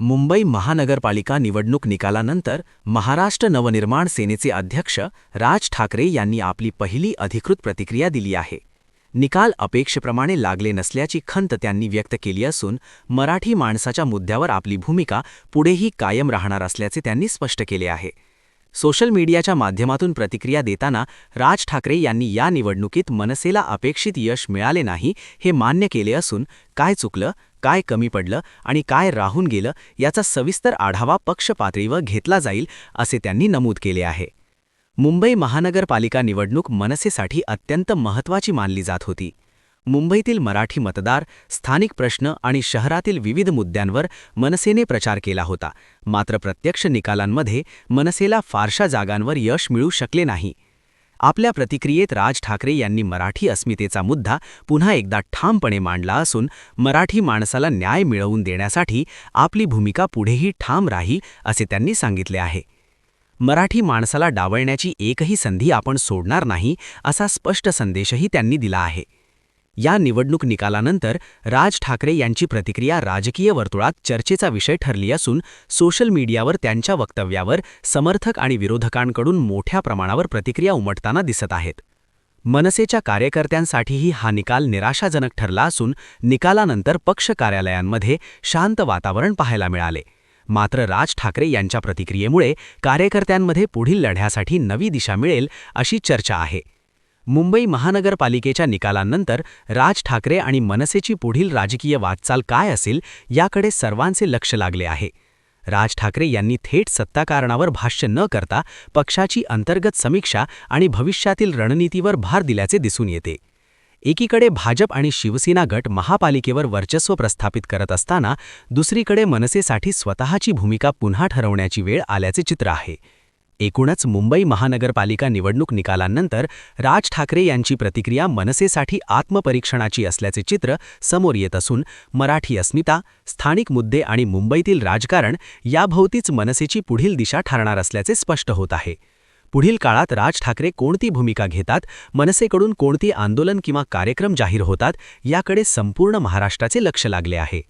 मुंबई महानगरपालिका निवडणूक निकालानंतर महाराष्ट्र नवनिर्माण सेनेचे अध्यक्ष राज ठाकरे यांनी आपली पहिली अधिकृत प्रतिक्रिया दिली आहे. निकाल अपेक्षेप्रमाणे लागले नसल्याची खंत त्यांनी व्यक्त केली असून मराठी माणसाच्या मुद्द्यावर आपली भूमिका पुढेही कायम राहणार असल्याचे त्यांनी स्पष्ट केले आहे. सोशल मीडियाच्या माध्यमातून प्रतिक्रिया देताना राज ठाकरे यांनी या निवडणुकीत मनसेला अपेक्षित यश मिळाले नाही हे मान्य केले असून काय चुकलं काय कमी पडलं आणि काय राहून गेलं याचा सविस्तर आढावा पक्ष पातळीवर घेतला जाईल असे त्यांनी नमूद केले आहे. मुंबई महानगरपालिका निवडणूक मनसेसाठी अत्यंत महत्त्वाची मानली जात होती. मुंबईतील मराठी मतदार स्थानिक प्रश्न आणि शहरातील विविध मुद्द्यांवर मनसेने प्रचार केला होता. मात्र प्रत्यक्ष निकालांमध्ये मनसेला फारशा जागांवर यश मिळू शकले नाही. आपल्या प्रतिक्रियेत राज ठाकरे यांनी मराठी अस्मितेचा मुद्दा पुन्हा एकदा ठामपणे मांडला असून मराठी माणसाला न्याय मिळवून देण्यासाठी आपली भूमिका पुढेही ठाम राहील असे त्यांनी सांगितले आहे. मराठी माणसाला डावळण्याची एकही संधी आपण सोडणार नाही असा स्पष्ट संदेशही त्यांनी दिला आहे. या निवडणूक निकालानंतर राज ठाकरे यांची प्रतिक्रिया राजकीय वर्तुळात चर्चेचा विषय ठरली असून सोशल मीडियावर त्यांच्या वक्तव्यावर समर्थक आणि विरोधकांकडून मोठ्या प्रमाणावर प्रतिक्रिया उमटताना दिसत आहेत. मनसेच्या कार्यकर्त्यांसाठीही हा निकाल निराशाजनक ठरला असून निकालानंतर पक्ष कार्यालयांमध्ये शांत वातावरण पाहायला मिळाले. मात्र राज ठाकरे यांच्या प्रतिक्रियेमुळे कार्यकर्त्यांमध्ये पुढील लढ्यासाठी नवी दिशा मिळेल अशी चर्चा आहे. मुंबई महानगरपालिकेच्या निकालांनंतर राज ठाकरे आणि मनसेची पुढील राजकीय वाटचाल काय असेल याकडे सर्वांचे लक्ष लागले आहे. राज ठाकरे यांनी थेट सत्ताकारणावर भाष्य न करता पक्षाची अंतर्गत समीक्षा आणि भविष्यातील रणनीतीवर भार दिल्याचे दिसून येते. एकीकडे भाजप आणि शिवसेना गट महापालिकेवर वर्चस्व प्रस्थापित करत असताना दुसरीकडे मनसेसाठी स्वतःची भूमिका पुन्हा ठरवण्याची वेळ आल्याचे चित्र आहे. एकूणच मुंबई महानगरपालिका निवडणूक निकालांनंतर राज ठाकरे यांची प्रतिक्रिया मनसेसाठी आत्मपरीक्षणाची असल्याचे चित्र समोर येत असून मराठी अस्मिता स्थानिक मुद्दे आणि मुंबईतील राजकारण याभोवतीच मनसेची पुढील दिशा ठरणार असल्याचे स्पष्ट होत आहे. पुढील काळात राज ठाकरे कोणती भूमिका घेतात मनसेकडून कोणती आंदोलन किंवा कार्यक्रम जाहीर होतात याकडे संपूर्ण महाराष्ट्राचे लक्ष लागले आहे.